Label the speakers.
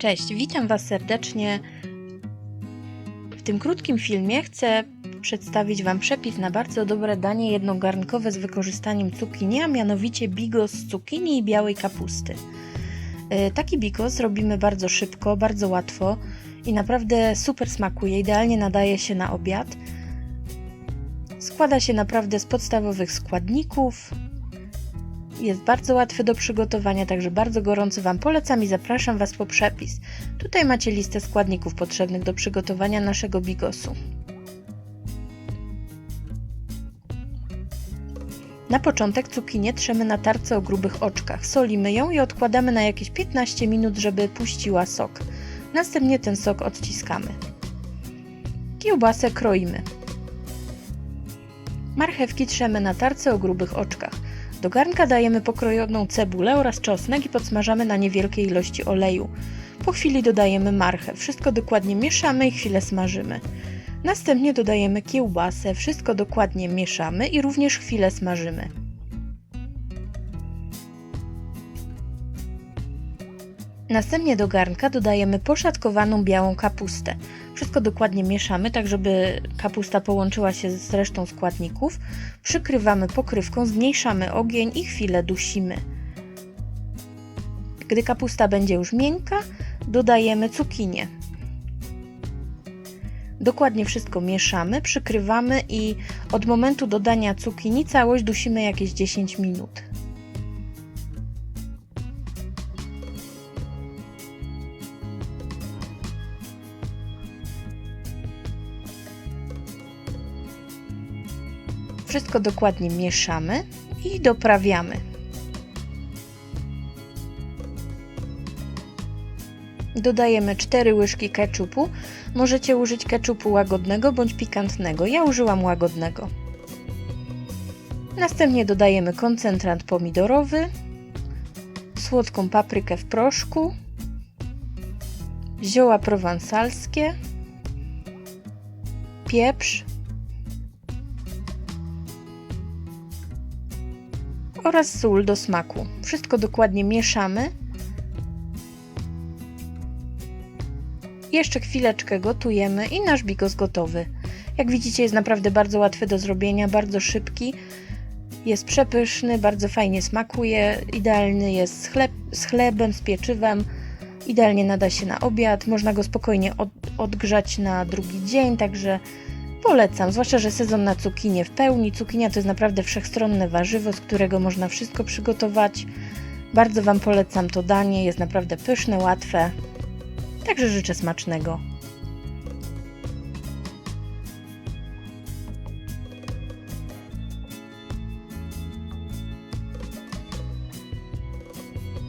Speaker 1: Cześć, witam Was serdecznie. W tym krótkim filmie chcę przedstawić Wam przepis na bardzo dobre danie jednogarnkowe z wykorzystaniem cukinii, a mianowicie bigos z cukinii i białej kapusty. Yy, Taki bigos robimy bardzo szybko, bardzo łatwo i naprawdę super smakuje, idealnie nadaje się na obiad. Składa się naprawdę z podstawowych składników, jest bardzo łatwy do przygotowania, także bardzo gorąco Wam polecam i zapraszam Was po przepis. Tutaj macie listę składników potrzebnych do przygotowania naszego bigosu. Na początek cukinię trzemy na tarce o grubych oczkach. Solimy ją i odkładamy na jakieś 15 minut, żeby puściła sok. Następnie ten sok odciskamy. Kiełbasę kroimy. Marchewki trzemy na tarce o grubych oczkach. Do garnka dajemy pokrojoną cebulę oraz czosnek i podsmażamy na niewielkiej ilości oleju. Po chwili dodajemy marchew. Wszystko dokładnie mieszamy i chwilę smażymy. Następnie dodajemy kiełbasę. Wszystko dokładnie mieszamy i również chwilę smażymy. Następnie do garnka dodajemy poszatkowaną białą kapustę. Wszystko dokładnie mieszamy, tak żeby kapusta połączyła się z resztą składników. Przykrywamy pokrywką, zmniejszamy ogień i chwilę dusimy. Gdy kapusta będzie już miękka, dodajemy cukinię. Dokładnie wszystko mieszamy, przykrywamy i od momentu dodania cukinii całość dusimy jakieś 10 minut. Wszystko dokładnie mieszamy i doprawiamy. Dodajemy 4 łyżki keczupu. Możecie użyć keczupu łagodnego bądź pikantnego. Ja użyłam łagodnego. Następnie dodajemy koncentrant pomidorowy, słodką paprykę w proszku, zioła prowansalskie, pieprz, oraz sól do smaku. Wszystko dokładnie mieszamy. Jeszcze chwileczkę gotujemy i nasz bigos gotowy. Jak widzicie jest naprawdę bardzo łatwy do zrobienia, bardzo szybki. Jest przepyszny, bardzo fajnie smakuje, idealny jest z, chleb, z chlebem, z pieczywem. Idealnie nada się na obiad, można go spokojnie od, odgrzać na drugi dzień, także Polecam, zwłaszcza, że sezon na cukinię w pełni. Cukinia to jest naprawdę wszechstronne warzywo, z którego można wszystko przygotować. Bardzo Wam polecam to danie, jest naprawdę pyszne, łatwe. Także życzę smacznego.